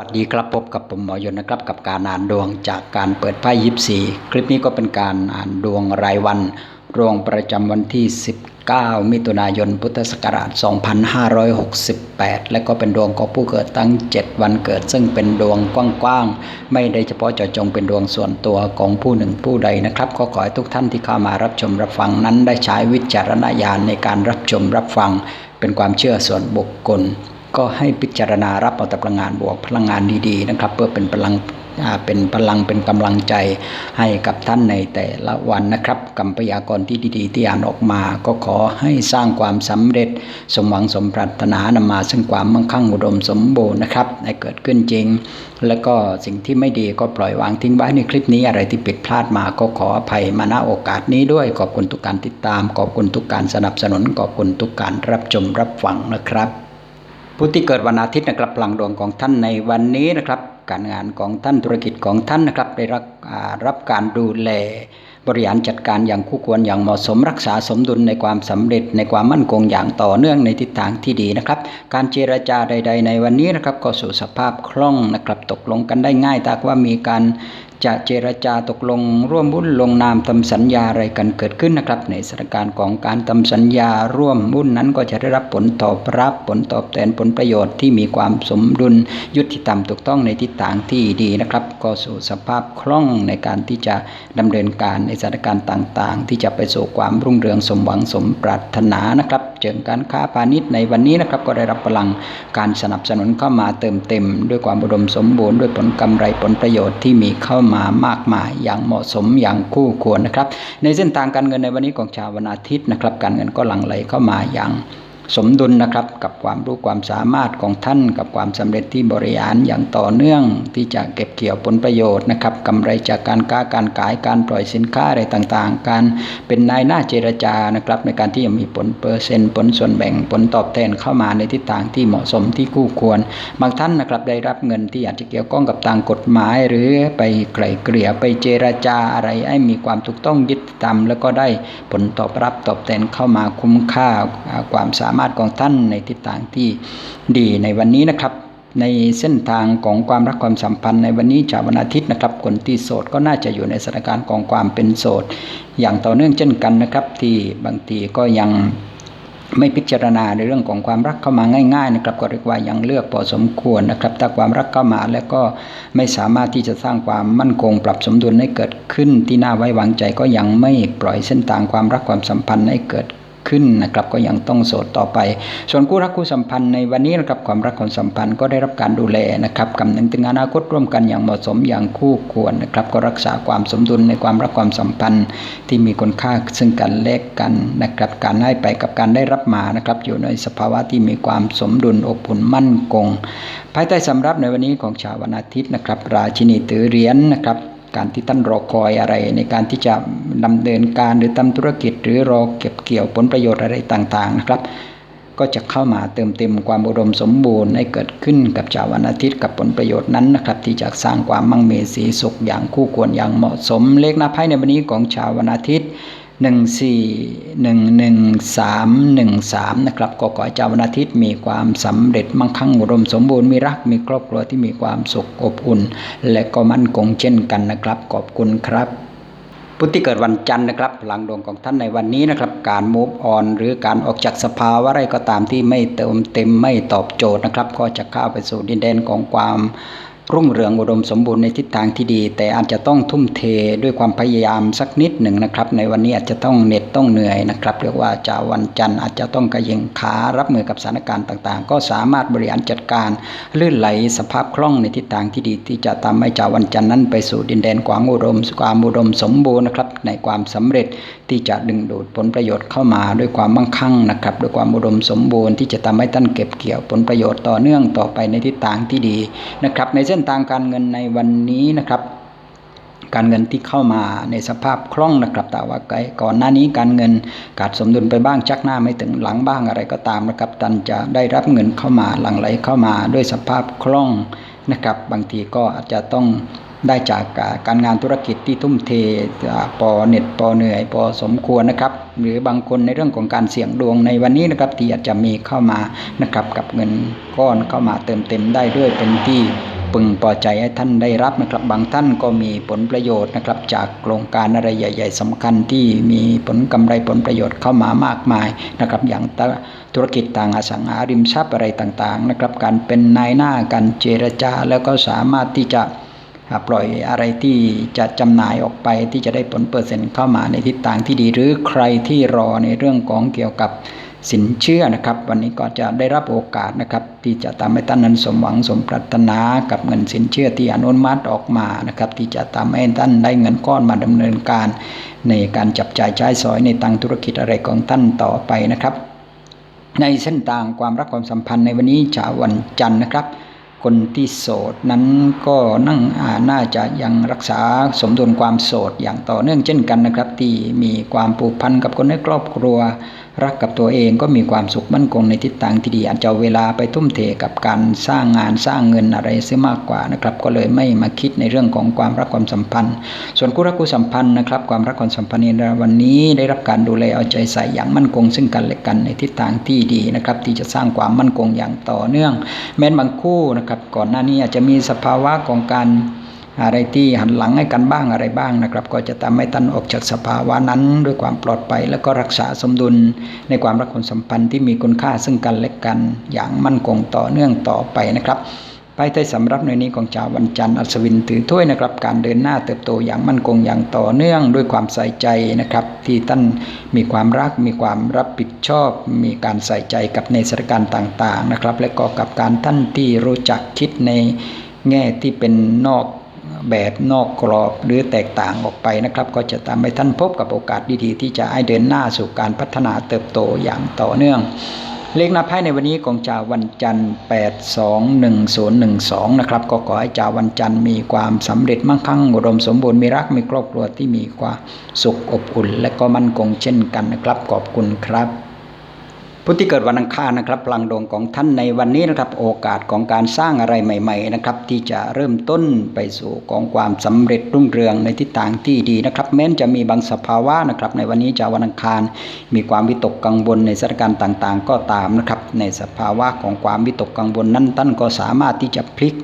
สวัสดีครับพบกับผมหมอยนนะครับกับการอ่านดวงจากการเปิดไพ่ยิปซีคลิปนี้ก็เป็นการอ่านดวงรายวันดวงประจำวันที่ 19 มิถุนายน พุทธศักราช 2568 และก็เป็นดวงของผู้เกิดตั้ง 7 วันเกิด ซึ่งเป็นดวงกว้างๆ ไม่ได้เฉพาะเจาะจงเป็นดวงส่วนตัวของผู้หนึ่งผู้ใดนะครับ ก็ขอให้ทุกท่านที่เข้ามารับชมรับฟังนั้นได้ใช้วิจารณญาณในการรับชมรับฟัง เป็นความเชื่อส่วนบุคคล ก็ให้พิจารณารับเอาแต่พลังงานบวกพลังงานดีๆนะครับ เพื่อเป็นพลังเป็นพลังเป็นกำลังใจให้กับท่านในแต่ละวันนะครับกำพยากรที่ดีๆ ที่อ่านออกมา ก็ขอให้สร้างความสำเร็จ สมหวังสมปรารถนานำมาซึ่งความมั่งคั่งอุดมสมบูรณ์นะครับให้เกิดขึ้นจริง แล้วก็สิ่งที่ไม่ดีก็ปล่อยวางทิ้งไว้ในคลิปนี้อะไรที่ผิดพลาดมาก็ขออภัยมาณโอกาสนี้ด้วย ขอบคุณทุกการติดตาม ขอบคุณทุกการสนับสนุนขอบคุณทุกการรับชมรับฟังนะครับ ผู้ที่เกิดวันอาทิตย์นะครับพลังดวงของท่านในวันนี้นะครับ การงานของท่านธุรกิจของท่านนะครับ ได้รับรับการดูแลบริหารจัดการอย่างคู่ควรอย่างเหมาะสมรักษาสมดุลในความสำเร็จในความมั่นคงอย่างต่อเนื่องในทิศทางที่ดีนะครับ การเจรจาใด ๆ ในวันนี้นะครับก็สู่สภาพคล่องนะครับ ตกลงกันได้ง่ายถ้าว่ามีการ จะเจรจาตกลงร่วมหุ้นลงนามทำสัญญาอะไรกันเกิดขึ้นนะครับ ในสถานการณ์ของการทำสัญญาร่วมหุ้นนั้นก็จะได้รับผลตอบรับผลตอบแทนผลประโยชน์ที่มีความสมดุลยุติธรรมถูกต้องในทิศทางที่ดีนะครับ ก็สู่สภาพคล่องในการที่จะดำเนินการในสถานการณ์ต่างๆ ที่จะไปสู่ความรุ่งเรืองสมหวังสมปรารถนานะครับเจิงการค้าพาณิชย์ในวันนี้นะครับก็ได้รับพลังการสนับสนุนเข้ามาเติมเต็ม ด้วยความอุดมสมบูรณ์ด้วยผลกำไรผลประโยชน์ที่มีเข้ามามากมายอย่างเหมาะสมอย่างคู่ควรนะครับ ในเส้นทางการเงินในวันนี้ของชาววันอาทิตย์นะครับ การเงินก็หลั่งไหลเข้ามาอย่าง สมดุลนะครับกับความรู้ความสามารถของท่าน กับความสำเร็จที่บริหารอย่างต่อเนื่อง ที่จะเก็บเกี่ยวผลประโยชน์นะครับกำไรจากการค้าการขายการปล่อยสินค้าอะไรต่างๆ การเป็นนายหน้าเจรจานะครับในการที่จะมีผลเปอร์เซ็นต์ผลส่วนแบ่งผลตอบแทนเข้ามาในทิศทางที่เหมาะสมที่คู่ควร บางท่านนะครับได้รับเงินที่อาจจะเกี่ยวข้องกับทางกฎหมาย หรือไปไกล่เกลี่ยไปเจรจาอะไรให้มีความถูกต้องยึดตามแล้วก็ได้ผลตอบรับตอบแทนเข้ามาคุ้มค่าอ่าความสามารถของท่านในทิศทางที่ดีในวันนี้นะครับ ในเส้นทางของความรักความสัมพันธ์ ในวันนี้จากวันอาทิตย์นะครับ คนที่โสดก็น่าจะอยู่ในสถานการณ์ของความเป็นโสด อย่างต่อเนื่องเช่นกันนะครับ ที่บางทีก็ยังไม่พิจารณาในเรื่องของความรักเข้ามาง่ายๆนะครับก็เรียกว่ายังเลือกพอสมควรนะครับถ้าความรักเข้ามาแล้วก็ไม่สามารถที่จะสร้างความมั่นคง ปรับสมดุลให้เกิดขึ้นที่น่าไว้วางใจก็ยังไม่ปล่อยเส้นทางความรักความสัมพันธ์ให้เกิด ขึ้นนะครับก็ยังต้องโสดต่อไป ส่วนคู่รักคู่สัมพันธ์ในวันนี้นะครับความรักความสัมพันธ์ก็ได้รับการดูแลนะครับกำนึงถึงอนาคตร่วมกันอย่างเหมาะสมอย่างคู่ควรนะครับก็รักษาความสมดุลในความรักความสัมพันธ์ที่มีคุณค่าซึ่งกันและกันนะครับการให้ไปกับการได้รับมานะครับอยู่ในสภาวะที่มีความสมดุลอบอุ่นมั่นคง ภายใต้สำรับในวันนี้ของชาววันอาทิตย์นะครับ ราชินีถือเหรียญนะครับ การที่ท่านรอคอยอะไร ในการที่จะดำเนินการหรือทำธุรกิจ หรือรอเก็บเกี่ยวผลประโยชน์อะไรต่างๆนะครับ ก็จะเข้ามาเติมเต็มความอุดมสมบูรณ์ให้เกิดขึ้นกับชาววันอาทิตย์กับผลประโยชน์นั้นนะครับ ที่จะสร้างความมั่งมีสีสุขอย่างคู่ควรอย่างเหมาะสม เลขหน้าไพ่ในวันนี้ของชาววันอาทิตย์ หนึ่งสี่หนึ่งหนึ่งสามหนึ่งสามนะครับก็ขอให้เจ้าวันอาทิตย์มีความสำเร็จมั่งคั่งอุดมสมบูรณ์มีรักมีครอบครัวที่มีความสุขอบอุ่น และก็มั่นคงเช่นกันนะครับ ขอบคุณครับผู้ที่เกิดวันจันทร์นะครับพลังดวงของท่านในวันนี้นะครับ การ move on หรือการออกจากสภาวะอะไรก็ตามที่ไม่เติมเต็มไม่ตอบโจทย์นะครับ ก็จะเข้าไปสู่ดินแดนของความ รุ่งเรืองอุดมสมบูรณ์ในทิศทางที่ดี แต่อาจจะต้องทุ่มเทด้วยความพยายามสักนิดหนึ่งนะครับ ในวันนี้อาจจะต้องเหน็ดต้องเหนื่อยนะครับเรียกว่าจะวันจันทร์อาจจะต้องกระเยงขารับมือกับสถานการณ์ต่างๆ ก็สามารถบริหารจัดการลื่นไหลสภาพคล่องในทิศทางที่ดี ที่จะทำให้จาวันจันทร์นั้นไปสู่ดินแดนความอุดมความอุดมสมบูรณ์นะครับในความสำเร็จที่จะดึงดูดผลประโยชน์เข้ามาด้วยความมั่งคั่งนะครับด้วยความอุดมสมบูรณ์ที่จะทำให้ท่านเก็บเกี่ยวผลประโยชน์ต่อเนื่องต่อไปในทิศทางที่ดีนะครับในเส้นทางการเงินในวันนี้นะครับ การเงินที่เข้ามาในสภาพคล่องนะครับ แต่ว่าก่อนหน้านี้การเงินขาดสมดุลไปบ้างชักหน้าไม่ถึงหลังบ้างอะไรก็ตามนะครับท่านจะได้รับเงินเข้ามาหลั่งไหลเข้ามาด้วยสภาพคล่องนะครับ บางทีก็อาจจะต้องได้จากการงานธุรกิจที่ทุ่มเทปอเหน็ดปอเหนื่อยพอสมควรนะครับ หรือบางคนในเรื่องของการเสี่ยงดวงในวันนี้นะครับที่อาจจะมีเข้ามานะครับกับเงินก้อนเข้ามาเติมเต็มได้ด้วยเป็นที่ พึงพอใจให้ท่านได้รับนะครับ บางท่านก็มีผลประโยชน์นะครับ จากโครงการอะไรใหญ่ ๆสำคัญที่มีผลกำไรผลประโยชน์เข้ามามากมายนะครับ อย่างธุรกิจต่างอสังหาริมทรัพย์อะไรต่างๆนะครับ การเป็นนายหน้าการเจรจาแล้วก็สามารถที่จะปล่อยอะไรที่จะจำหน่ายออกไปที่จะได้ผลเปอร์เซ็นต์เข้ามาในทิศทางที่ดี หรือใครที่รอในเรื่องของเกี่ยวกับ สินเชื่อนะครับ วันนี้ก็จะได้รับโอกาสนะครับ ที่จะทำให้ท่านนั้นสมหวังสมปรารถนากับเงินสินเชื่อที่อนุมัติออกมานะครับ ที่จะทำให้ท่านได้เงินก้อนมาดำเนินการ ในการจับจ่ายใช้สอยในทางธุรกิจอะไรของท่านต่อไปนะครับ ในเส้นทางความรักความสัมพันธ์ในวันนี้จะวันจันทร์นะครับคนที่โสดนั้นก็นั่งน่าจะยังรักษาสมดุลความโสดอย่างต่อเนื่องเช่นกันนะครับ ที่มีความผูกพันกับคนในครอบครัว รักกับตัวเองก็มีความสุขมั่นคงในทิศทางที่ดีอาจจะเวลาไปทุ่มเทกับการสร้างงานสร้างเงินอะไรเสียมากกว่านะครับ ก็เลยไม่มาคิดในเรื่องของความรักความสัมพันธ์ ส่วนคู่รักคู่สัมพันธ์นะครับ ความรักความสัมพันธ์ในวันนี้ได้รับการดูแลเอาใจใส่อย่างมั่นคง ซึ่งกันและกันในทิศทางที่ดีนะครับ ที่จะสร้างความมั่นคงอย่างต่อเนื่อง แม้บางคู่นะครับ ก่อนหน้านี้อาจจะมีสภาวะของการ อะไรที่หันหลังให้กันบ้างอะไรบ้างนะครับ ก็จะทำให้ท่านออกจากสภาวะนั้น ด้วยความปลอดภัยแล้วก็รักษาสมดุล ในความรักความสัมพันธ์ที่มีคุณค่าซึ่งกันและกันอย่างมั่นคงต่อเนื่องต่อไปนะครับไปใต้สำรับในนี้ของชาววันจันทร์อัศวินถือถ้วยนะครับ การเดินหน้าเติบโตอย่างมั่นคงอย่างต่อเนื่องด้วยความใส่ใจนะครับ ที่ท่านมีความรัก มีความรับผิดชอบ มีการใส่ใจกับในสถานการณ์ต่าง ๆนะครับ และก็กับการท่านที่รู้จักคิดในแง่ที่เป็นนอก แบบนอกกรอบหรือแตกต่างออกไปนะครับ ก็จะทำให้ท่านพบกับโอกาสดีๆที่จะให้เดินหน้าสู่การพัฒนาเติบโตอย่างต่อเนื่อง เลขนับไพ่ในวันนี้ของจาวันจันทร์ 821012 นะครับ ก็ขอให้จาวันจันทร์มีความสำเร็จมั่งคั่งอุดมสมบูรณ์มีรักมีครอบครัวที่มีความสุขอบอุ่น และก็มั่นคงเช่นกันนะครับขอบคุณครับ ผู้ที่เกิดวันอังคารนะครับพลังดวงของท่านในวันนี้นะครับโอกาสของการสร้างอะไรใหม่ ๆ นะครับ ที่จะเริ่มต้นไปสู่ของความสำเร็จรุ่งเรืองในทิศทางที่ดีนะครับ แม้นจะมีบางสภาวะนะครับ ในวันนี้จะวันอังคาร มีความวิตกกังวลในสถานการณ์ต่างๆ ก็ตามนะครับ ในสภาวะของความวิตกกังวลนั้นท่านก็สามารถที่จะพลิก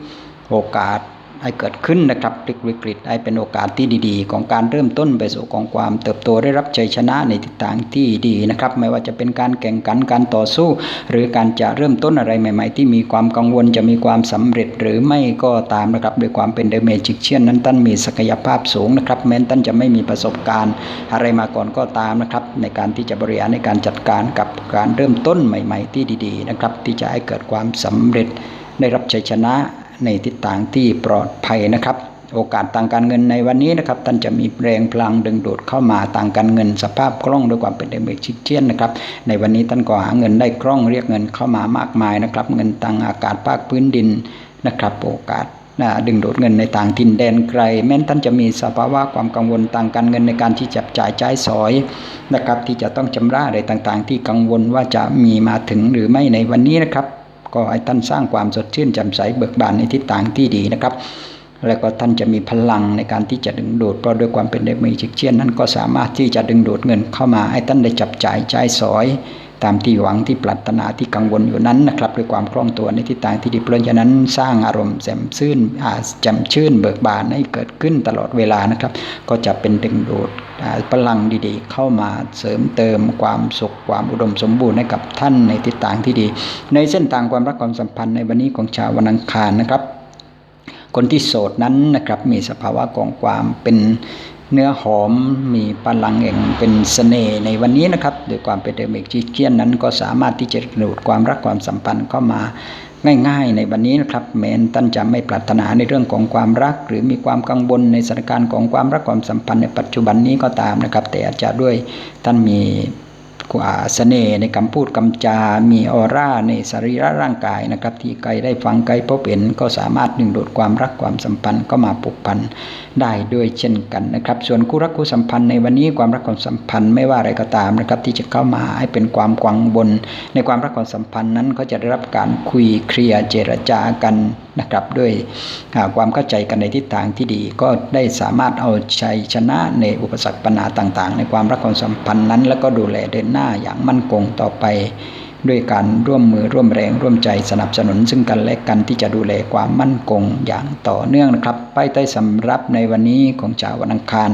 โอกาส ให้เกิดขึ้นนะครับพลิกวิกฤตให้เป็นโอกาสที่ดี ๆ ของการเริ่มต้นไปสู่ของความเติบโตได้รับชัยชนะในทิศทางที่ดีนะครับ ไม่ว่าจะเป็นการแข่งขันการต่อสู้ หรือการจะเริ่มต้นอะไรใหม่ ๆ ที่มีความกังวลจะมีความสำเร็จหรือไม่ก็ตามนะครับด้วยความเป็นเดเมจิกเชียนนั้นท่านมีศักยภาพสูงนะครับ แม้ท่านจะไม่มีประสบการณ์อะไรมาก่อนก็ตามนะครับ ในการที่จะบริหารในการจัดการกับการเริ่มต้นใหม่ ๆ ที่ดี ๆ นะครับ ที่จะให้เกิดความสำเร็จได้รับชัยชนะ ในทิศทางที่ปลอดภัยนะครับ โอกาสทางการเงินในวันนี้นะครับท่านจะมีแรงพลังดึงดูดเข้ามาทางการเงิน สภาพคล่องด้วยความเป็นเดเมชิเชียนนะครับในวันนี้ท่านก็หาเงินได้คล่องเรียกเงินเข้ามามากมายนะครับ เงินทางอากาศภาคพื้นดินนะครับ โอกาสดึงดูดเงินในต่างทินแดนไกล แม้นท่านจะมีสภาวะความกังวลทางการเงินในการที่จับจ่ายใช้สอยนะครับ ที่จะต้องชำระอะไรต่างๆ ที่กังวลว่าจะมีมาถึงหรือไม่ในวันนี้นะครับ ก็ให้ท่านสร้างความสดชื่นแจ่มใสเบิกบานในทิศทางที่ดีนะครับ แล้วก็ท่านจะมีพลังในการที่จะดึงดูดเพราะด้วยความเป็นเดมีชิกเชียนนั้นก็สามารถที่จะดึงดูดเงินเข้ามาให้ท่านได้จับจ่ายใช้สอย ตามที่หวังที่ปรารถนาที่กังวลอยู่นั้นนะครับด้วยความคล่องตัวในทิศทางที่ดีเพราะฉะนั้นสร้างอารมณ์แจ่มชื่นแจ่มชื่นเบิกบานให้เกิดขึ้นตลอดเวลานะครับ ก็จะเป็นดึงดูดพลังดีๆ เข้ามาเสริมเติมความสุขความอุดมสมบูรณ์ให้กับท่านในทิศทางที่ดี ในเส้นทางความรักความสัมพันธ์ในวันนี้ของชาววันอังคารนะครับคนที่โสดนั้นนะครับมีสภาวะของความเป็น เนื้อหอมมีพลังเองเป็นสเสน่ห์ในวันนี้นะครับโดยความเป็นเดมิกจีเกียนนั้นก็สามารถที่จะดูดความรักความสัมพันธ์เข้ามาง่ายๆ ในวันนี้นะครับแม้นท่านจะไม่ปรารถนาในเรื่องของความรัก หรือมีความกังวลในสถานการณ์ของความรักความสัมพันธ์ในปัจจุบันนี้ก็ตามนะครับ แต่อาจจะด้วยท่านมี กว่าเสน่ห์ในคำพูดคำจา มีออร่าในสรีระร่างกายนะครับ ที่ใครได้ฟังใครพบเห็นก็สามารถดึงดูดความรักความสัมพันธ์ก็มาปลุกพันได้ด้วยเช่นกันนะครับ ส่วนคู่รักคู่สัมพันธ์ในวันนี้ความรักความสัมพันธ์ไม่ว่าอะไรก็ตามนะครับ ที่จะเข้ามาให้เป็นความกวังบน ในความรักความสัมพันธ์นั้นก็จะได้รับการคุยเคลียร์เจรจากันนะครับด้วยความเข้าใจกันในทิศทางที่ดี ก็ได้สามารถเอาชัยชนะในอุปสรรคปัญหาต่าง ๆ ในความรักความสัมพันธ์นั้น แล้วก็ดูแลเดินหน้าอย่างมั่นคงต่อไป ด้วยการร่วมมือร่วมแรงร่วมใจสนับสนุน ซึ่งกันและกันที่จะดูแลความมั่นคงอย่างต่อเนื่องนะครับ ป้ายใต้สำรับในวันนี้ของชาววันอังคาร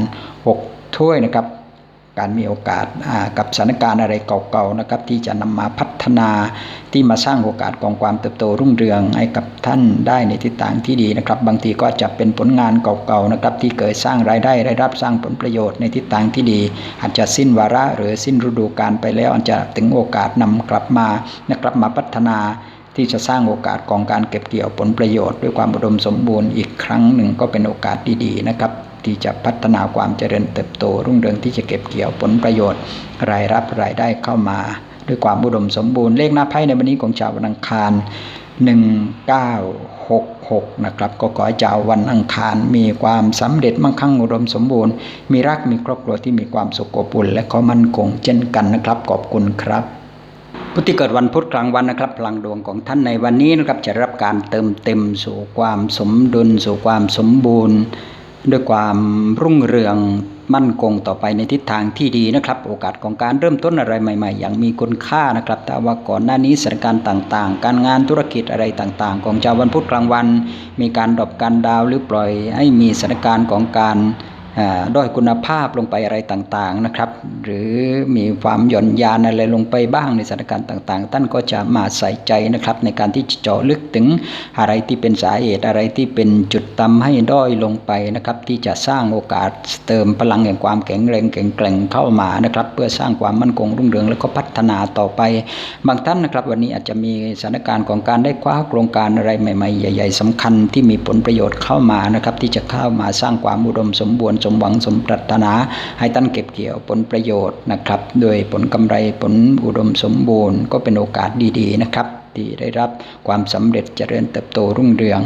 6 ถ้วยนะครับ การมีโอกาสกับสถานการณ์อะไรเก่าๆนะครับ ที่จะนำมาพัฒนาที่มาสร้างโอกาสของความเติบโตรุ่งเรืองให้กับท่านได้ในทิศทางที่ดีนะครับ บางทีก็จะเป็นผลงานเก่าๆนะครับ ที่เคยสร้างรายได้ได้รับสร้างผลประโยชน์ในทิศทางที่ดี อาจจะสิ้นวาระหรือสิ้นฤดูกาลไปแล้วอาจจะถึงโอกาสนำกลับมานะครับมาพัฒนาที่จะสร้างโอกาสของการเก็บเกี่ยวผลประโยชน์ ด้วยความอุดมสมบูรณ์อีกครั้งหนึ่งก็เป็นโอกาสดีๆนะครับ ที่จะพัฒนาความเจริญเติบโต รุ่งเรืองที่จะเก็บเกี่ยวผลประโยชน์ รายรับรายได้เข้ามา ด้วยความอุดมสมบูรณ์เลขหน้าไพ่ในวันนี้ของชาววันอังคาร 1966 นะครับก็ขอให้ชาววันอังคาร มีความสำเร็จมั่งคั่งอุดมสมบูรณ์ มีรักมีครอบครัวที่มีความสุขอบอุ่นและก็มั่นคงเช่นกันนะครับขอบคุณครับผู้ที่เกิดวันพุธกลางวันนะครับพลังดวงของท่านในวันนี้นะครับจะรับการเติมเต็มสู่ความสมดุลสู่ความสมบูรณ์ ด้วยความรุ่งเรืองมั่นคงต่อไปในทิศทางที่ดีนะครับ โอกาสของการเริ่มต้นอะไรใหม่ ๆ อย่างมีคุณค่านะครับ แต่ว่าก่อนหน้านี้สถานการณ์ต่างๆ การงานธุรกิจอะไรต่างๆ ของชาววันพุธกลางวัน มีการดรอปการดาวหรือปล่อยให้มีสถานการณ์ของการ ด้อยคุณภาพลงไปอะไรต่างๆนะครับ หรือมีความหย่อนยานอะไรลงไปบ้างในสถานการณ์ต่างๆ ท่านก็จะมาใส่ใจนะครับ ในการที่จะเจาะลึกถึงอะไรที่เป็นสาเหตุอะไรที่เป็นจุดต่าให้ด้อยลงไปนะครับ ที่จะสร้างโอกาสเติมพลังแห่งความแข็งแรงแข็งแกร่งเข้ามานะครับ เพื่อสร้างความมั่นคงรุ่งเรืองแล้วก็พัฒนาต่อไป บางท่านนะครับ วันนี้อาจจะมีสถานการณ์ของการได้คว้าโครงการอะไรใหม่ๆ ใหญ่ ๆสำคัญที่มีผลประโยชน์เข้ามานะครับ ที่จะเข้ามาสร้างความอุดมสมบูรณ์สมหวังสมปรารถนา ให้ท่านเก็บเกี่ยวผลประโยชน์นะครับโดยผลกำไรผลอุดมสมบูรณ์ ก็เป็นโอกาสดีๆนะครับที่ได้รับความสำเร็จเจริญเติบโตรุ่งเรือง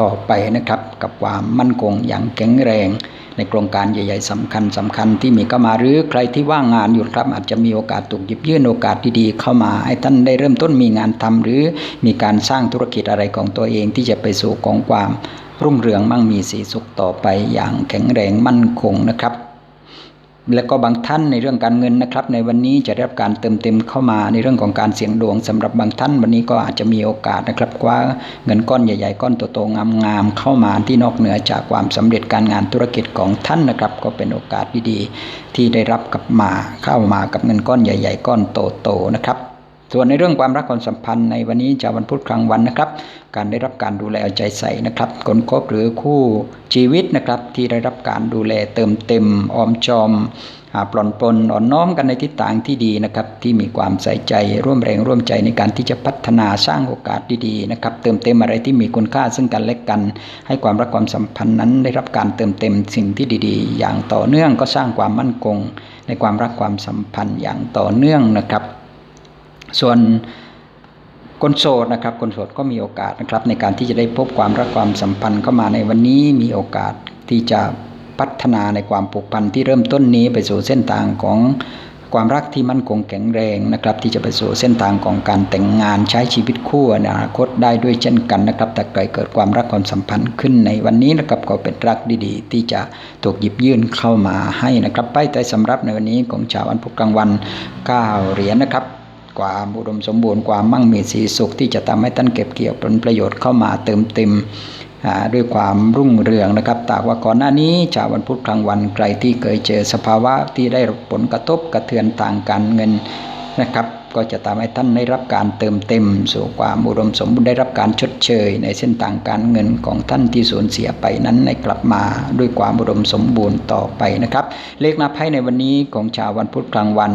ต่อไปนะครับกับความมั่นคงอย่างแข็งแรงในโครงการใหญ่ ๆสำคัญสำคัญที่มีเข้ามาหรือใครที่ว่างงานอยู่ครับ อาจจะมีโอกาสถูกหยิบยื่นโอกาสดีๆเข้ามาให้ท่านได้เริ่มต้นมีงานทำหรือมีการสร้างธุรกิจอะไรของตัวเองที่จะไปสู่ของความ รุ่งเรืองมั่งมีสีสุขต่อไปอย่างแข็งแรงมั่นคงนะครับ และก็บางท่านในเรื่องการเงินนะครับ ในวันนี้จะได้รับการเติมเต็มเข้ามาในเรื่องของการเสี่ยงดวงสำหรับบางท่านวันนี้ก็อาจจะมีโอกาสนะครับว่าเงินก้อนใหญ่ๆก้อนโตๆงามๆเข้ามาที่นอกเหนือจากความสำเร็จการงานธุรกิจของท่านนะครับ ก็เป็นโอกาสดีๆที่ได้รับกับมาเข้ามากับเงินก้อนใหญ่ ๆ ก้อนโตๆนะครับ ส่วนในเรื่องความรักความสัมพันธ์ในวันนี้จะวันพุธกลางวันนะครับ การได้รับการดูแลเอาใจใส่นะครับคนคบหรือคู่ชีวิตนะครับที่ได้รับการดูแลเติมเต็มออมจอมปลอนปนอ่อนน้อมกันในทิศทางที่ดีนะครับ ที่มีความใส่ใจร่วมแรงร่วมใจในการที่จะพัฒนาสร้างโอกาสดีๆนะครับ เติมเต็มอะไรที่มีคุณค่าซึ่งกันและกัน ให้ความรักความสัมพันธ์นั้น ได้รับการเติมเต็มสิ่งที่ดีๆ อย่างต่อเนื่องก็สร้างความมั่นคง ในความรักความสัมพันธ์อย่างต่อเนื่องนะครับ ส่วนคนโสดนะครับคนโสดก็มีโอกาสนะครับในการที่จะได้พบความรักความสัมพันธ์เข้ามาในวันนี้มีโอกาสที่จะพัฒนาในความผูกพันที่เริ่มต้นนี้ไปสู่เส้นทางของความรักที่มั่นคงแข็งแรงนะครับ ที่จะไปสู่เส้นทางของการแต่งงานใช้ชีวิตคู่ในอนาคตได้ด้วยเช่นกันนะครับแต่เกิดเกิดความรักความสัมพันธ์ขึ้นในวันนี้นะครับก็เป็นรักดีๆ ที่จะถูกหยิบยื่นเข้ามาให้นะครับไป้ายใต้สำรับในวันนี้ของชาววันพุธกลางวัน9เหรียญนะครับ ความอุดมสมบูรณ์ความมั่งมีสีสุขที่จะทำให้ท่านเก็บเกี่ยวผลประโยชน์เข้ามาเติมเต็มด้วยความรุ่งเรืองนะครับตากว่าก่อนหน้านี้ชาววันพุธกลางวันใครที่เคยเจอสภาวะที่ได้ผลกระทบกระเทือนทางการเงินนะครับ ก็จะทำให้ท่านได้รับการเติมเต็ม สู่ความอุดมสมบูรณ์ได้รับการชดเชย ในเส้นทางการเงินของท่านที่สูญเสียไปนั้นในกลับมาด้วยความอุดมสมบูรณ์ต่อไปนะครับ เลขนับไพ่ในวันนี้ของชาววันพุธกลางวัน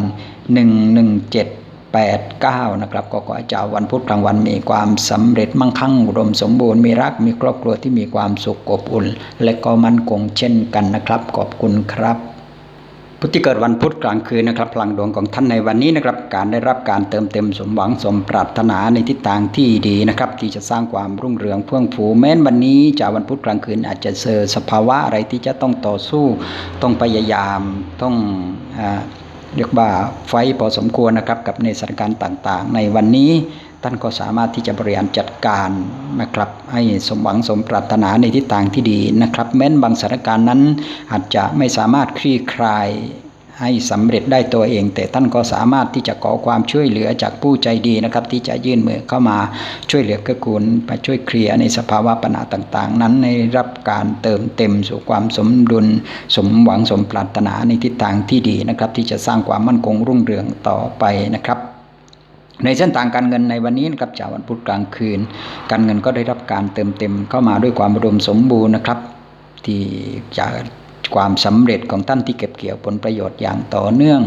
117 8 9นะครับก็ขอเจ้าวันพุธกลางวันมีความสำเร็จมั่งคั่งอุดมสมบูรณ์มีรักมีครอบครัวที่มีความสุขอบอุ่น และก็มั่นคงเช่นกันนะครับ ขอบคุณครับพุทธิเกิดวันพุธกลางคืนนะครับ พลังดวงของท่านในวันนี้นะครับ การได้รับการเติมเต็มสมหวังสมปรารถนาในทิศทางที่ดีนะครับ ที่จะสร้างความรุ่งเรืองเพื่องผูแม้นวันนี้จากวันพุธกลางคืนอาจจะเจอสภาวะอะไรที่จะต้องต่อสู้ ต้องพยายามต้องอ่า เรียกว่าไฟพอสมควรนะครับกับในสถานการณ์ต่างๆ ในวันนี้ท่านก็สามารถที่จะบริหารจัดการนะครับให้สมหวังสมปรารถนาในทิศทางที่ดีนะครับ แม้นบางสถานการณ์นั้นอาจจะไม่สามารถคลี่คลาย ให้สำเร็จได้ตัวเอง แต่ท่านก็สามารถที่จะขอความช่วยเหลือจากผู้ใจดีนะครับ ที่จะยื่นมือเข้ามาช่วยเหลือเกื้อกูลไปช่วยเคลียร์ในสภาวะปัญหาต่าง ๆ นั้นในรับการเติมเต็มสู่ความสมดุล สมหวังสมปรารถนาในทิศทางที่ดีนะครับ ที่จะสร้างความมั่นคงรุ่งเรืองต่อไปนะครับในเส้นทางการเงินในวันนี้นะครับจากวันพุธกลางคืน การเงินก็ได้รับการเติมเต็มเข้ามาด้วยความอุดมสมบูรณ์นะครับ ที่จาก ความสำเร็จของท่านที่เก็บเกี่ยวผลประโยชน์อย่างต่อเนื่อง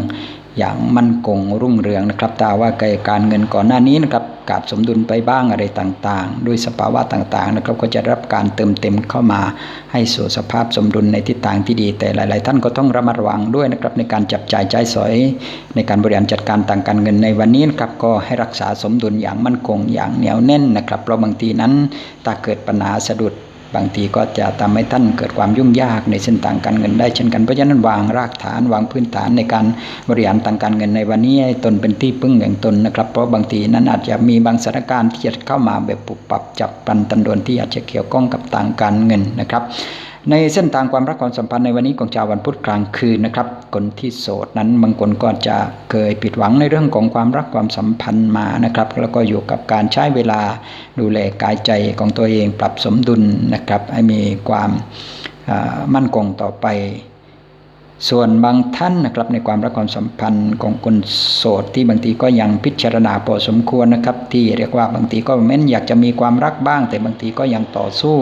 อย่างมั่นคงรุ่งเรืองนะครับตาว่าการเงินก่อนหน้านี้นะครับขาดสมดุลไปบ้างอะไรต่างๆ ด้วยสภาวะต่างๆนะครับก็จะรับการเติมเต็มเข้ามาให้สู่สภาพสมดุลในทิศทางที่ดี แต่หลาย ๆ ท่านก็ต้องระมัดระวังด้วยนะครับในการจับจ่ายใช้สอย ในการบริหารจัดการต่างการเงินในวันนี้นะครับก็ให้รักษาสมดุลอย่างมั่นคงอย่างเหนียวแน่นนะครับเพราะบางทีนั้นถ้าเกิดปัญหาสะดุด บางทีก็จะทำให้ท่านเกิดความยุ่งยากในเส้นทางการเงินได้เช่นกันเพราะฉะนั้นวางรากฐานวางพื้นฐานในการบริหารทางการเงินในวันนี้ให้ตนเป็นที่พึ่งแห่งตนนะครับ เพราะบางทีนั้นอาจจะมีบางสถานการณ์ที่จะเข้ามาแบบปุบปับจับปันตันดวนที่อาจจะเกี่ยวข้องกับทางการเงินนะครับ ในเส้นทางความรักความสัมพันธ์ในวันนี้ของชาววันพุธกลางคืนนะครับ คนที่โสดนั้นบางคนก็จะเคยผิดหวังในเรื่องของความรักความสัมพันธ์มานะครับ แล้วก็อยู่กับการใช้เวลาดูแลกายใจของตัวเองปรับสมดุลนะครับ ให้มีความมั่นคงต่อไป ส่วนบางท่านนะครับในความรักความสัมพันธ์ของคนโสดที่บางทีก็ยังพิจารณาพอสมควรนะครับ ที่เรียกว่าบางทีก็แม้นอยากจะมีความรักบ้าง แต่บางทีก็ยังต่อสู้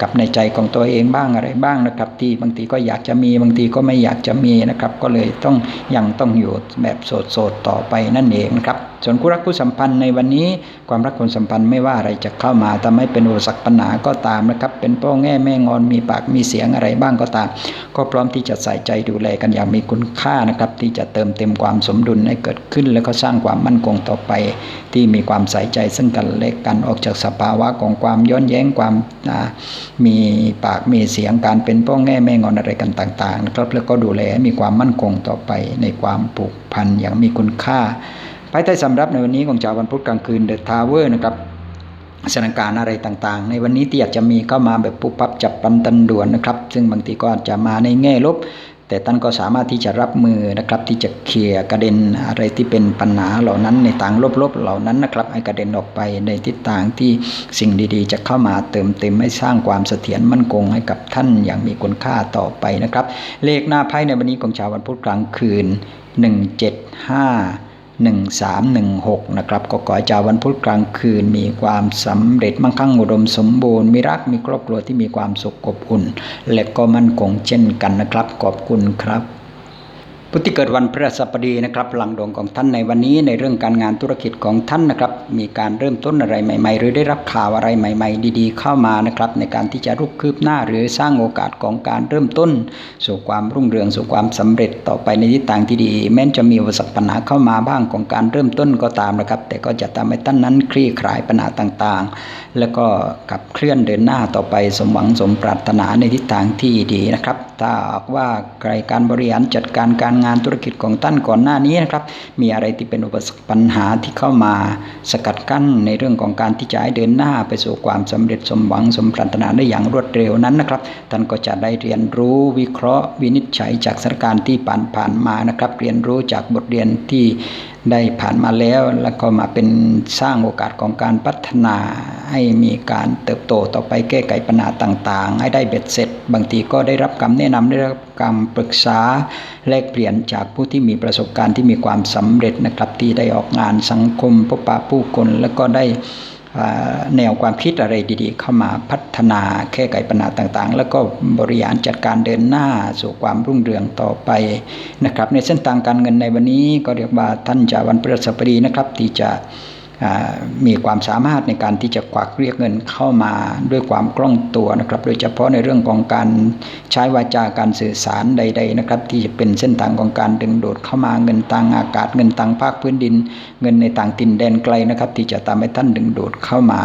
กับในใจของตัวเองบ้างอะไรบ้างนะครับ ที่บางทีก็อยากจะมีบางทีก็ไม่อยากจะมีนะครับ ก็เลยต้องยังต้องอยู่แบบโสดๆต่อไปนั่นเองนะครับ ส่วนคู่รักคู่สัมพันธ์ในวันนี้ความรักความสัมพันธ์ไม่ว่าอะไรจะเข้ามาทำให้เป็นอุปสรรคปัญหาก็ตามนะครับ เป็นพ่อแง่แม่งอนมีปากมีเสียงอะไรบ้างก็ตาม ก็พร้อมที่จะใส่ใจดูแลกันอย่างมีคุณค่านะครับ ที่จะเติมเต็มความสมดุลให้เกิดขึ้น แล้วก็สร้างความมั่นคงต่อไป ที่มีความใส่ใจซึ่งกันและกันออกจากสภาวะของความย้อนแย้งความมีปากมีเสียงการเป็นพ่อแง่แม่งอนอะไรกันต่างๆนะครับแล้วก็ดูแลมีความมั่นคงต่อไปในความผูกพันอย่างมีคุณค่า ภายใต้สำรับในวันนี้ของชาววันพุธกลางคืนเดอะทาวเวอร์นะครับสถานการณ์อะไรต่างๆ ในวันนี้ที่อาจจะมีเข้ามาแบบปุ๊บปั๊บจับปันตันด่วนนะครับ ซึ่งบางทีก็อาจจะมาในแง่ลบ แต่ท่านก็สามารถที่จะรับมือนะครับ ที่จะเคลียร์กระเด็นอะไรที่เป็นปัญหาเหล่านั้นในทางลบๆเหล่านั้นนะครับให้กระเด็นออกไปในทิศทางที่สิ่งดีๆ จะเข้ามาเติมเต็มให้สร้างความเสถียรมั่นคงให้กับท่านอย่างมีคุณค่าต่อไปนะครับ เลขหน้าไพ่ในวันนี้ของชาววันพุธกลางคืน 175 1316 นะครับก็ขอให้จาวันพุธกลางคืนมีความสำเร็จมั่งคั่งอุดมสมบูรณ์ มีรักมีครอบครัวที่มีความสุขอบอุ่น และก็มั่นคงเช่นกันนะครับ ขอบคุณครับ พุทธิเกิดวันพฤหัสบดีนะครับหลังดวงของท่านในวันนี้ในเรื่องการงานธุรกิจของท่านนะครับมีการเริ่มต้นอะไรใหม่ ๆ หรือได้รับข่าวอะไรใหม่ ๆ ดี ๆ เข้ามานะครับในการที่จะรุกคืบหน้าหรือสร้างโอกาสของการเริ่มต้น สู่ความรุ่งเรืองสู่ความสำเร็จต่อไปในทิศทางที่ดี แม้จะมีอุปสรรคปัญหาเข้ามาบ้างของการเริ่มต้นก็ตามนะครับ แต่ก็จะทำให้ท่านนั้นคลี่คลายปัญหาต่างๆ แล้วก็ขับเคลื่อนเดินหน้าต่อไปสมหวังสมปรารถนาในทิศทางที่ดีนะครับ ถ้าว่าใครการบริหารจัดการการงานธุรกิจของท่านก่อนหน้านี้นะครับ มีอะไรที่เป็นอุปสรรคปัญหาที่เข้ามาสกัดกั้นในเรื่องของการที่จะให้เดินหน้าไปสู่ความสำเร็จสมหวังสมปรารถนาได้อย่างรวดเร็วนั้นนะครับ ท่านก็จะได้เรียนรู้วิเคราะห์วินิจฉัยจากสถานการณ์ที่ผ่านผ่านมานะครับ เรียนรู้จากบทเรียนที่ ได้ผ่านมาแล้วแล้วก็มาเป็นสร้างโอกาสของการพัฒนาให้มีการเติบโตต่อไปแก้ไขปัญหาต่างๆ ให้ได้เบ็ดเสร็จ บางทีก็ได้รับคำแนะนำได้รับคำปรึกษาแลกเปลี่ยนจากผู้ที่มีประสบการณ์ที่มีความสำเร็จนะครับที่ได้ออกงานสังคมพบปะผู้คนแล้วก็ได้ แนวความคิดอะไรดีๆ เข้ามาพัฒนาแก้ไขปัญหาต่างๆ แล้วก็บริหารจัดการเดินหน้าสู่ความรุ่งเรืองต่อไปนะครับ ในเส้นทางการเงินในวันนี้ก็เรียกว่าท่านจาวันพฤหัสบดีนะครับที่จะ มีความสามารถในการที่จะกวักเรียกเงินเข้ามาด้วยความคล่องตัวนะครับ โดยเฉพาะในเรื่องของการใช้วาจาการสื่อสารใด ๆนะครับ ที่จะเป็นเส้นทางของการดึงดูดเข้ามาเงินต่างอากาศเงินต่างภาคพื้นดิน เงินในต่างตินแดนไกลนะครับ ที่จะทำให้ท่านดึงดูดเข้ามา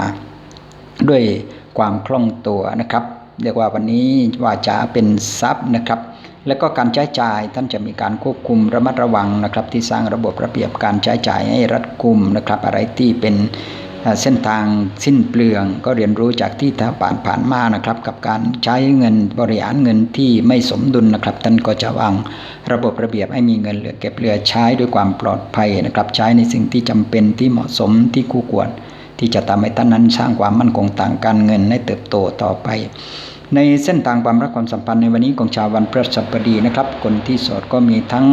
ด้วยความคล่องตัวนะครับ เรียกว่าวันนี้วาจาเป็นทรัพย์นะครับ และก็การใช้จ่ายท่านจะมีการควบคุมระมัดระวังนะครับ ที่สร้างระบบระเบียบการใช้จ่ายให้รัดกุมนะครับ อะไรที่เป็นเส้นทางสิ้นเปลืองก็เรียนรู้จากที่ท่านผ่านผ่านมานะครับ กับการใช้เงินบริหารเงินที่ไม่สมดุลนะครับ ท่านก็จะวางระบบระเบียบให้มีเงินเหลือเก็บเหลือใช้ด้วยความปลอดภัยนะครับ ใช้ในสิ่งที่จำเป็นที่เหมาะสมที่คู่ควร ที่จะทำให้ท่านนั้นสร้างความมั่นคงทางการเงินให้เติบโตต่อไป ในเส้นทางความรักความสัมพันธ์ในวันนี้ของชาววันพฤหัสบดีนะครับ คนที่โสดก็มีทั้ง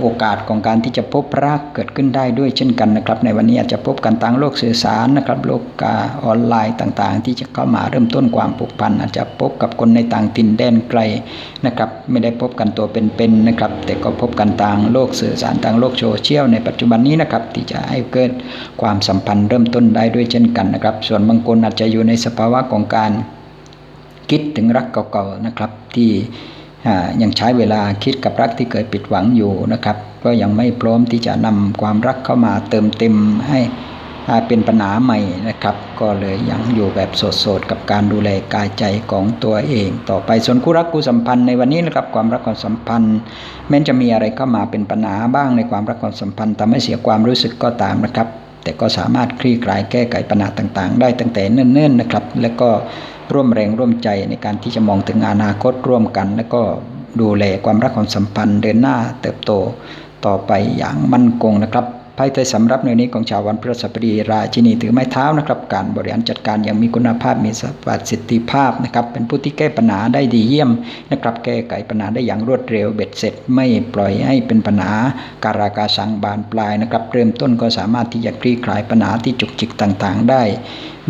โอกาสของการที่จะพบรักเกิดขึ้นได้ด้วยเช่นกันนะครับ ในวันนี้อาจจะพบกันทางโลกสื่อสารนะครับโลกอออนไลน์ต่างๆ ที่จะเข้ามาเริ่มต้นความผูกพันอาจจะพบกับคนในต่างถิ่นแดนไกลนะครับไม่ได้พบกันตัวเป็นๆนะครับ แต่ก็พบกันทางโลกสื่อสารทางโลกโซเชียลในปัจจุบันนี้นะครับที่จะให้เกิดความสัมพันธ์เริ่มต้นได้ด้วยเช่นกันนะครับ ส่วนบางคนอาจจะอยู่ในสภาวะของการ คิดถึงรักเก่าๆนะครับ ที่ยังใช้เวลาคิดกับรักที่เคยผิดหวังอยู่นะครับ ก็ยังไม่พร้อมที่จะนำความรักเข้ามาเติมเต็มให้เป็นปัญหาใหม่นะครับ ก็เลยยังอยู่แบบโสดๆกับการดูแลกายใจของตัวเอง ต่อไปส่วนคู่รักคู่สัมพันธ์ในวันนี้นะครับความรักความสัมพันธ์ แม้จะมีอะไรเข้ามาเป็นปัญหาบ้างในความรักความสัมพันธ์ทำให้เสียความรู้สึกก็ตามนะครับ แต่ก็สามารถคลี่คลายแก้ไขปัญหาต่างๆ ได้ตั้งแต่เนิ่นๆนะครับ และก็ ร่วมแรงร่วมใจในการที่จะมองถึงอนาคตร่วมกัน และก็ดูแลความรักความสัมพันธ์เดินหน้าเติบโตต่อไปอย่างมั่นคงนะครับ ไพ่ไทยสำรับในนี้ของชาววันพฤหัสบดีราชินีถือไม้เท้านะครับ การบริหารจัดการอย่างมีคุณภาพมีสประสิทธิภาพนะครับ เป็นผู้ที่แก้ปัญหาได้ดีเยี่ยมนะครับ แก้ไขปัญหาได้อย่างรวดเร็วเบ็ดเสร็จ ไม่ปล่อยให้เป็นปัญหาการากาสังบานปลายนะครับ เริ่มต้นก็สามารถที่จะคลี่คลายปัญหาที่จุกจิกต่างๆ ได้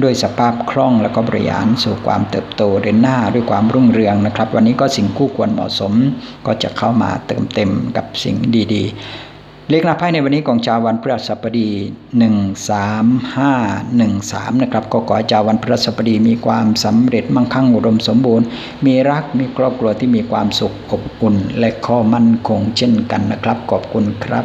ด้วยสภาพคล่องแล้วก็บริหารสู่ความเติบโตเดินหน้าด้วยความรุ่งเรืองนะครับ วันนี้ก็สิ่งคู่ควรเหมาะสมก็จะเข้ามาเติมเต็มกับสิ่งดี ๆ เลขหน้าไพ่ในวันนี้ของชาววันพฤหัสบดี 1 3 5 1 3 นะครับ ก็ขอให้ชาววันพฤหัสบดีมีความสำเร็จมั่งคั่งอุดมสมบูรณ์ มีรักมีครอบครัวที่มีความสุขอบอุ่นและข้อมั่นคงเช่นกันนะครับ ขอบคุณครับ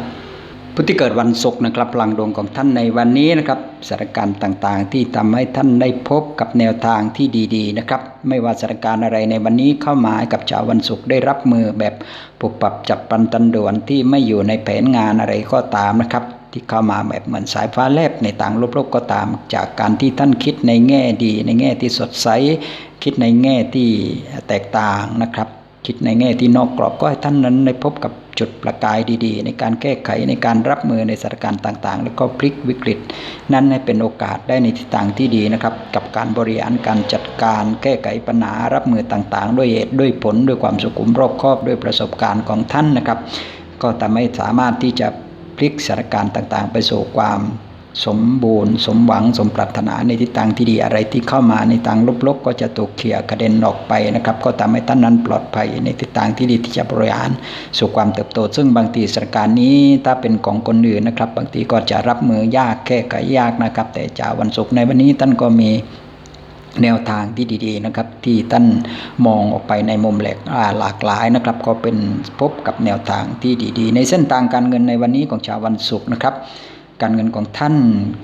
ผู้ที่เกิดวันศุกร์นะครับพลังดวงของท่านในวันนี้นะครับสถานการณ์ต่างๆ ที่ทำให้ท่านได้พบกับแนวทางที่ดีๆนะครับไม่ว่าสถานการณ์อะไรในวันนี้เข้ามาให้กับชาววันศุกร์ได้รับมือแบบปุบปับจับปันตันด่วนที่ไม่อยู่ในแผนงานอะไรก็ตามนะครับที่เข้ามาแบบเหมือนสายฟ้าแลบในต่างลบๆก็ตาม จากการที่ท่านคิดในแง่ดี ในแง่ที่สดใสคิดในแง่ที่แตกต่างนะครับ คิดในแง่ที่นอกกรอบก็ให้ท่านนั้นได้พบกับจุดประกายดีๆ ในการแก้ไขในการรับมือในสถานการณ์ต่างๆ แล้วก็พลิกวิกฤต นั้นให้เป็นโอกาสได้ในทิศทางที่ดีนะครับ กับการบริหารการจัดการ แก้ไขปัญหารับมือต่างๆ ด้วยเหตุด้วยผลด้วยความสุขุมรอบคอบด้วยประสบการณ์ของท่านนะครับ ก็ทำให้สามารถที่จะพลิกสถานการณ์ต่างๆ ไปสู่ความ สมบูรณ์ สมหวังสมปรารถนาในทิศทางที่ดีอะไรที่เข้ามาในทางลบๆ ก็จะถูกเคลียร์กระเด็นออกไปนะครับ ก็ทำให้ท่านนั้นปลอดภัยในทิศทางที่ดีที่จะบริหารสู่ความเติบโต ซึ่งบางทีสถานการณ์นี้ถ้าเป็นของคนอื่นนะครับ บางทีก็จะรับมือยากแก้ไขยากนะครับ แต่จาวันศุกร์ในวันนี้ท่านก็มีแนวทางที่ดีๆนะครับที่ท่านมองออกไปในมุมแหลกหลากหลายนะครับ ก็เป็นพบกับแนวทางที่ดีๆ ในเส้นทางการเงินในวันนี้ของชาววันศุกร์นะครับ การเงินของท่าน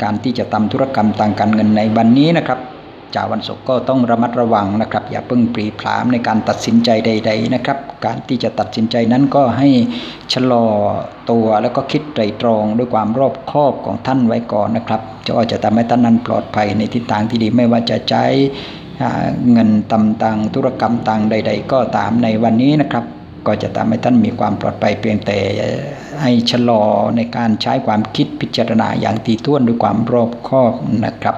การที่จะทำธุรกรรมทางการเงินในวันนี้นะครับชาววันศุกร์ก็ต้องระมัดระวังนะครับ อย่าเพิ่งปรีพรามในการตัดสินใจใด ๆนะครับ การที่จะตัดสินใจนั้นก็ให้ชะลอตัวแล้วก็คิดไตรตรองด้วยความรอบคอบของท่านไว้ก่อนนะครับก็จะทำให้ท่านนั้นปลอดภัยในทิศทางที่ดีไม่ว่าจะใช้เงินตำตังธุรกรรมตังใด ๆ ก็ตามในวันนี้นะครับ ก็จะทำให้ท่านมีความปลอดภัยเพียงแต่ ให้ชะลอในการใช้ความคิดพิจารณาอย่างถี่ถ้วนด้วยความรอบคอบนะครับ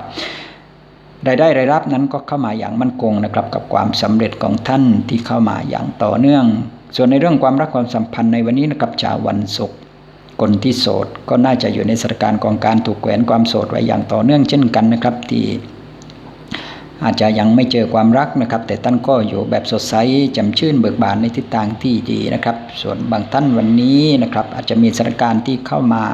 รายได้รายรับนั้นก็เข้ามาอย่างมั่นคงนะครับกับความสำเร็จของท่านที่เข้ามาอย่างต่อเนื่อง ส่วนในเรื่องความรักความสัมพันธ์ในวันนี้นะครับชาววันศุกร์คนที่โสดก็น่าจะอยู่ในสถานการณ์ของการถูกแขวนความโสดไว้อย่างต่อเนื่องเช่นกันนะครับที่ อาจจะยังไม่เจอความรักนะครับ แต่ท่านก็อยู่แบบสดใสจำชื่นเบิกบานในทิศทางที่ดีนะครับ ส่วนบางท่านวันนี้นะครับอาจจะมีสถานการณ์ที่เข้ามา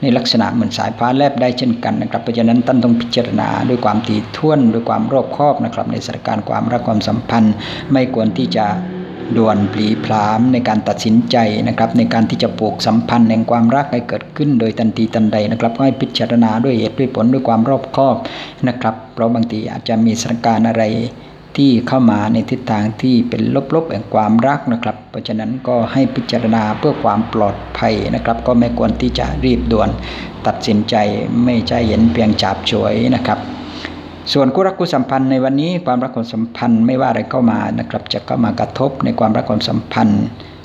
ในลักษณะเหมือนสายฟ้าแลบได้เช่นกันนะครับ เพราะฉะนั้นท่านต้องพิจารณาด้วยความถี่ถ้วนด้วยความรอบคอบนะครับ ในสถานการณ์ความรักความสัมพันธ์ ไม่ควรที่จะ ด่วนปลีพรามในการตัดสินใจนะครับ ในการที่จะปลูกสัมพันธ์แห่งความรักให้เกิดขึ้นโดยทันทีทันใดนะครับก็ให้พิจารณาด้วยเหตุด้วยผลด้วยความรอบคอบนะครับ เพราะบางทีอาจจะมีสถานการณ์อะไรที่เข้ามาในทิศทางที่เป็นลบๆแห่งความรักนะครับ เพราะฉะนั้นก็ให้พิจารณาเพื่อความปลอดภัยนะครับ ก็ไม่ควรที่จะรีบด่วนตัดสินใจไม่ใช่เห็นเพียงฉาบฉวยนะครับ ส่วนคู่รักคู่สัมพันธ์ในวันนี้ความรักความสัมพันธ์ไม่ว่าอะไรเข้ามานะครับ จะเข้ามากระทบในความรักความสัมพันธ์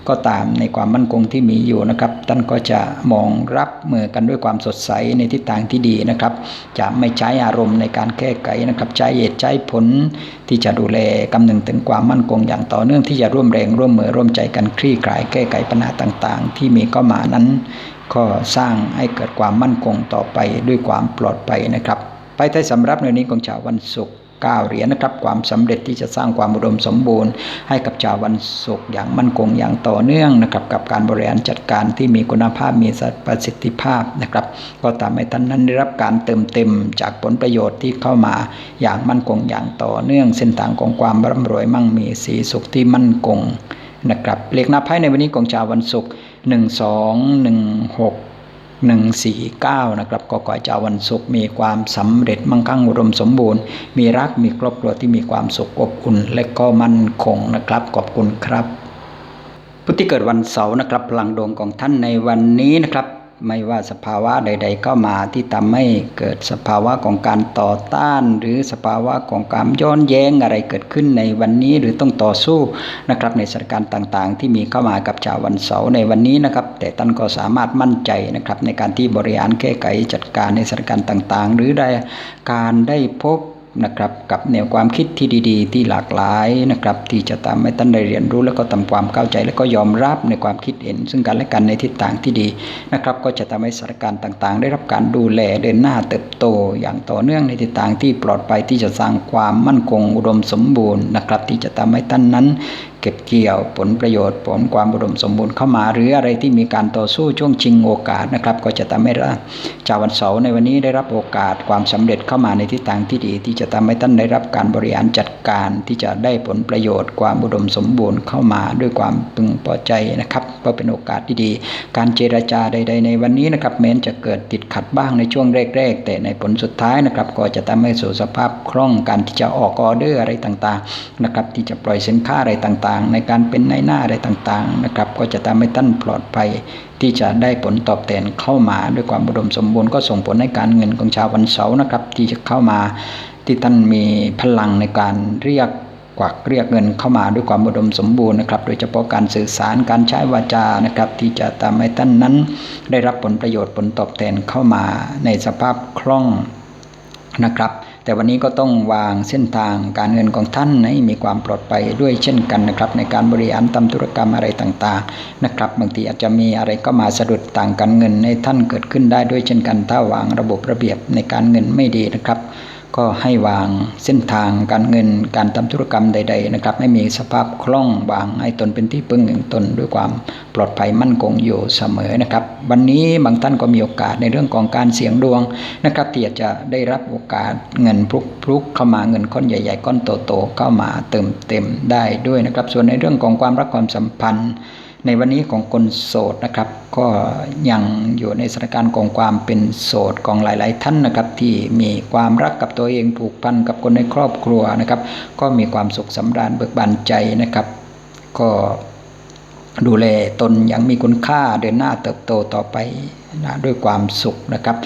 ก็ตามในความมั่นคงที่มีอยู่นะครับท่านก็จะมองรับมือกันด้วยความสดใสในทิศทางที่ดีนะครับ จะไม่ใช้อารมณ์ในการแก้ไขนะครับ ใช้เหตุใช้ผลที่จะดูแลกำนึงถึงความมั่นคงอย่างต่อเนื่องที่จะร่วมแรงร่วมมือร่วมใจกันคลี่คลายแก้ไขปัญหาต่างๆ ที่มีเข้ามานั้น ก็สร้างให้เกิดความมั่นคงต่อไปด้วยความปลอดภัยนะครับ ไปไทยสำรับในนี้ของชาววันศุกร์9เหรียญนะครับความสำเร็จที่จะสร้างความอุดมสมบูรณ์ ให้กับชาววันศุกร์อย่างมั่นคงอย่างต่อเนื่องนะครับกับการบริหารจัดการที่มีคุณภาพมีประสิทธิภาพนะครับ ก็ทำให้ท่านนั้นได้รับการเติมเต็มจากผลประโยชน์ที่เข้ามาอย่างมั่นคงอย่างต่อเนื่อง เส้นทางของความร่ำรวยมั่งมีสีสุขที่มั่นคงนะครับเลขหน้าไพ่ในวันนี้ของชาววันศุกร์หนึ่งสองหนึ่งหก 149 นะครับก็ขอให้เจ้าวันศุกร์มีความสำเร็จมั่งคั่งอุดมสมบูรณ์ มีรักมีครอบครัวที่มีความสุขอบอุ่นและก็มั่นคงนะครับขอบคุณครับผู้ที่เกิดวันเสาร์นะครับพลังดวงของท่านในวันนี้นะครับ ไม่ว่าสภาวะใด ๆ เข้ามาที่ทำให้เกิดสภาวะของการต่อต้าน หรือสภาวะของการย้อนแย้งอะไรเกิดขึ้นในวันนี้หรือต้องต่อสู้นะครับในสถานการณ์ต่างๆ ที่มีเข้ามากับชาววันเสาร์ในวันนี้นะครับ แต่ท่านก็สามารถมั่นใจนะครับในการที่บริหารแก้ไขจัดการในสถานการณ์ต่างๆ หรือได้การได้พบ นะครับ กับแนวความคิดที่ดี ๆ ที่หลากหลายนะครับ ที่จะทำให้ท่านได้เรียนรู้ แล้วก็ทำความเข้าใจ แล้วก็ยอมรับในความคิดเห็น ซึ่งกันและกันในทิศทางที่ดีนะครับ ก็จะทำให้สถานการณ์ต่างๆ ได้รับการดูแลเดินหน้าเติบโต อย่างต่อเนื่องในทิศทางที่ปลอดภัยที่จะสร้างความมั่นคงอุดมสมบูรณ์นะครับ ที่จะทำให้ท่านนั้น เก็บเกี่ยวผลประโยชน์ ผลความอุดมสมบูรณ์เข้ามา หรืออะไรที่มีการต่อสู้ช่วงชิงโอกาสนะครับ ก็จะทำให้ชาววันเสาร์ในวันนี้ได้รับโอกาสความสำเร็จเข้ามาในทิศทางที่ดี ที่จะทำให้ท่านได้รับการบริหารจัดการที่จะได้ผลประโยชน์ ความอุดมสมบูรณ์เข้ามาด้วยความพึงพอใจนะครับก็เป็นโอกาสที่ดี การเจรจาใด ๆ ในวันนี้นะครับแม้นจะเกิดติดขัดบ้างในช่วงแรกๆ แต่ในผลสุดท้ายนะครับก็จะทำให้สู่สภาพคล่องการที่จะออกออเดอร์อะไรต่างๆนะครับที่จะปล่อยสินค้าอะไรต่างๆในการเป็นในหน้าอะไรต่างๆนะครับก็จะทำให้ท่านปลอดภัยที่จะได้ผลตอบแทนเข้ามาด้วยความอุดมสมบูรณ์ก็ส่งผลให้การเงินของชาววันเสาร์นะครับ ที่จะเข้ามาที่ท่านมีพลังในการเรียกกวักเรียกเงินเข้ามาด้วยความอุดมสมบูรณ์นะครับ โดยเฉพาะการสื่อสารการใช้วาจานะครับ ที่จะทำให้ท่านนั้น ได้รับผลประโยชน์ผลตอบแทนเข้ามาในสภาพคล่องนะครับ แต่วันนี้ก็ต้องวางเส้นทางการเงินของท่านให้มีความปลอดภัยด้วยเช่นกันนะครับ ในการบริหารทำธุรกรรมอะไรต่างๆนะครับบางทีอาจจะมีอะไรก็มาสะดุดต่างการเงินในท่านเกิดขึ้นได้ด้วยเช่นกัน ถ้าวางระบบระเบียบในการเงินไม่ดีนะครับ ก็ให้วางเส้นทางการเงินการทำธุรกรรมใด ๆ นะครับ ให้มีสภาพคล่องวางให้ตนเป็นที่พึ่งแห่งตนด้วยความปลอดภัยมั่นคงอยู่เสมอนะครับ วันนี้บางท่านก็มีโอกาสในเรื่องของการเสี่ยงดวงนะครับที่จะได้รับโอกาสเงินพลุกพลุกเข้ามาเงินก้อนใหญ่ ๆ ก้อนโตๆเข้ามาเติมเต็มได้ด้วยนะครับ ส่วนในเรื่องของความรักความสัมพันธ์ ในวันนี้ของคนโสดนะครับ ก็ยังอยู่ในสถานการณ์ของความเป็นโสดของหลาย ๆ ท่านนะครับ ที่มีความรักกับตัวเองผูกพันกับคนในครอบครัวนะครับ ก็มีความสุขสำราญเบิกบานใจนะครับ ก็ดูแลตนอย่างมีคุณค่าเดินหน้าเติบโตต่อไปนะด้วยความสุขนะครับ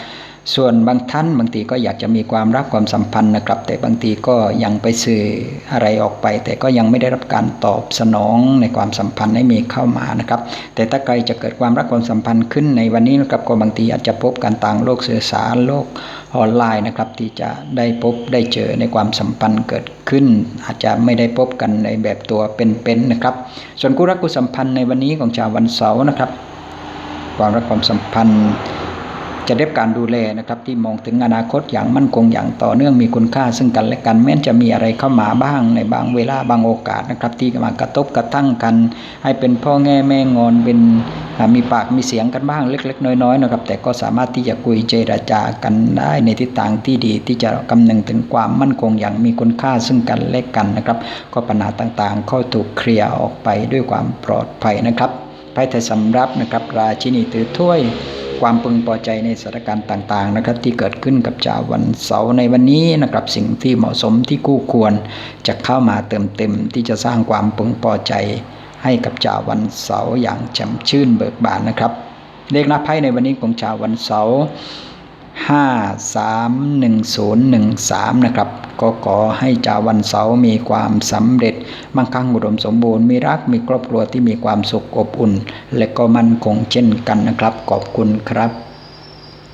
ส่วนบางท่านบางทีก็อยากจะมีความรักความสัมพันธ์นะครับ แต่บางทีก็ยังไปสื่ออะไรออกไป แต่ก็ยังไม่ได้รับการตอบสนองในความสัมพันธ์ให้มีเข้ามานะครับ แต่ถ้าใครจะเกิดความรักความสัมพันธ์ขึ้นในวันนี้นะครับก็บางทีอาจจะพบกันต่างโลกสื่อสารโลกออนไลน์นะครับที่จะได้พบได้เจอในความสัมพันธ์เกิดขึ้น อาจจะไม่ได้พบกันในแบบตัวเป็นๆนะครับ ส่วนคู่รักคู่สัมพันธ์ในวันนี้ของชาววันเสาร์นะครับ ความรักความสัมพันธ์ จะได้รับการดูแลนะครับที่มองถึงอนาคตอย่างมั่นคงอย่างต่อเนื่องมีคุณค่า ซึ่งกันและกันแม้จะมีอะไรเข้ามาบ้างในบางเวลาบางโอกาสนะครับ ที่มากระทบกระทั่งกัน ให้เป็นพ่อแง่แม่งอนเป็นมีปากมีเสียงกันบ้างเล็ก ๆ น้อยๆนะครับ แต่ก็สามารถที่จะคุยเจรจากันได้ในทิศทางที่ดี ที่จะกำนึงถึงความมั่นคงอย่างมีคุณค่าซึ่งกันและกันนะครับ ก็ปัญหาต่างๆก็ถูกเคลียร์ออกไปด้วยความปลอดภัยนะครับไพ่ไทยสำรับนะครับ ราชินีถือถ้วย ความพึงพอใจในสถานการณ์ต่างๆนะครับ ที่เกิดขึ้นกับชาววันเสาร์ในวันนี้นะครับสิ่งที่เหมาะสมที่คู่ควรจะเข้ามาเติมเต็มที่จะสร้างความพึงพอใจ ให้กับชาววันเสาร์อย่างแจ่มชื่นเบิกบานนะครับ เลขหน้าไพ่ในวันนี้ของชาววันเสาร์ 531013 นะครับก็ขอให้ชาววันเสาร์มีความสำเร็จ มั่งคั่งอุดมสมบูรณ์มีรักมีครอบครัวที่มีความสุขอบอุ่น และก็มั่นคงเช่นกันนะครับ ขอบคุณครับ